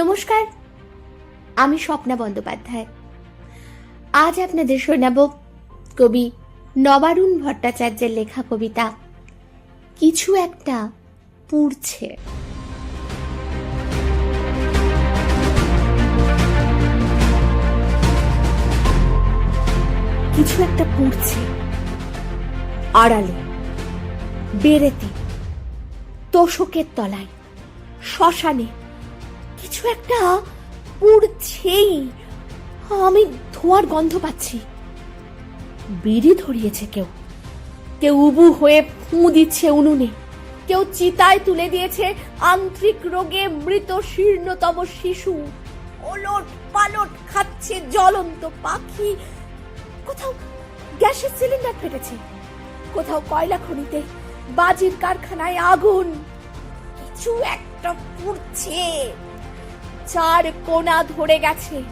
নমস্কার, আমি স্বপ্না বন্দ্যোপাধ্যায়। আজ আপনাদের শোনাব কবি নবারুণ ভট্টাচার্যের লেখা কবিতা, কিছু একটা পুড়ছে। কিছু একটা পুড়ছে, আড়ালে বেরেতে তোষকের তলায়, শ্মশানে কিছু একটা পুড়ছেই। আমি ধোঁয়ার গন্ধ পাচ্ছি। বিড়ি ধরিয়েছে কেউ। কেউ উবু হয়ে ফুঁ দিচ্ছে উনুনে। কেউ চিতায় তুলে দিয়েছে আন্ত্রিক রোগে মৃত শীর্ণতম শিশু। ওলট পালট খাচ্ছে জ্বলন্ত পাখি। কোথাও গ্যাসের সিলিন্ডার ফেটেছে। কোথাও কয়লা খনিতে, বাজির কারখানায় আগুন। কিছু একটা পুড়ছে। চার কোনা ধরে গেছে।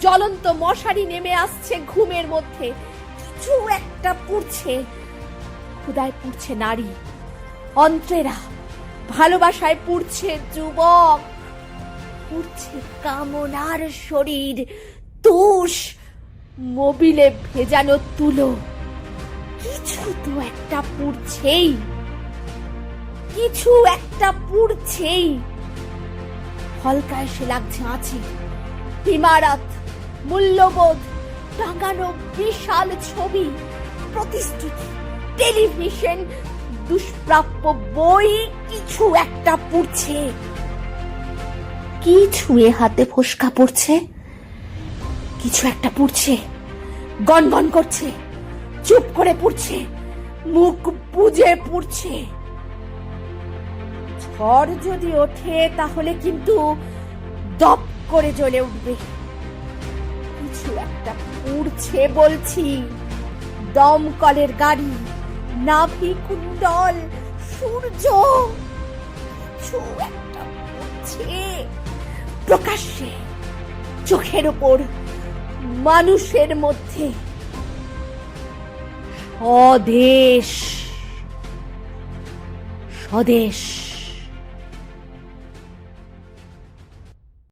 জ্বলন্ত মশারি নেমে আসছে ঘুমের মধ্যে। কিছু একটা পুড়ছে। ক্ষুদায় পুড়ছে নারী। অন্ত্রেরা। ভালোবাসায় পুড়ছে যুবক। পুড়ছে কামনার শরীর। তুষ মোবিলে ভেজানো তুলো। কিছু তো একটা পুড়ছেই। কিছু একটা পুড়ছেই। হলকা এসে লাগছে আছি ইমারত মূল্যবোধ, টাঙানো বিশাল ছবি প্রতিশ্রুতি টেলিভিশন, দুষ্প্রাপ্য বই, কিছু একটা পড়ছে। কি ছুঁয়ে হাতে ফোসকা পড়ছে। কিছু একটা পড়ছে। গনগন করছে। চুপ করে পড়ছে। মুখ বুজে পুড়ছে। ঝড় যদি ওঠে, তাহলে কিন্তু দপ করে জ্বলে উঠবে। কিছু একটা উড়ছে বলছি। দমকলের গাড়ি, নাভি কুণ্ডল, সূর্য, কিছু একটা পুড়ছে প্রকাশ্যে, চোখের ওপর, মানুষের মধ্যে। স্বদেশ স্বদেশ।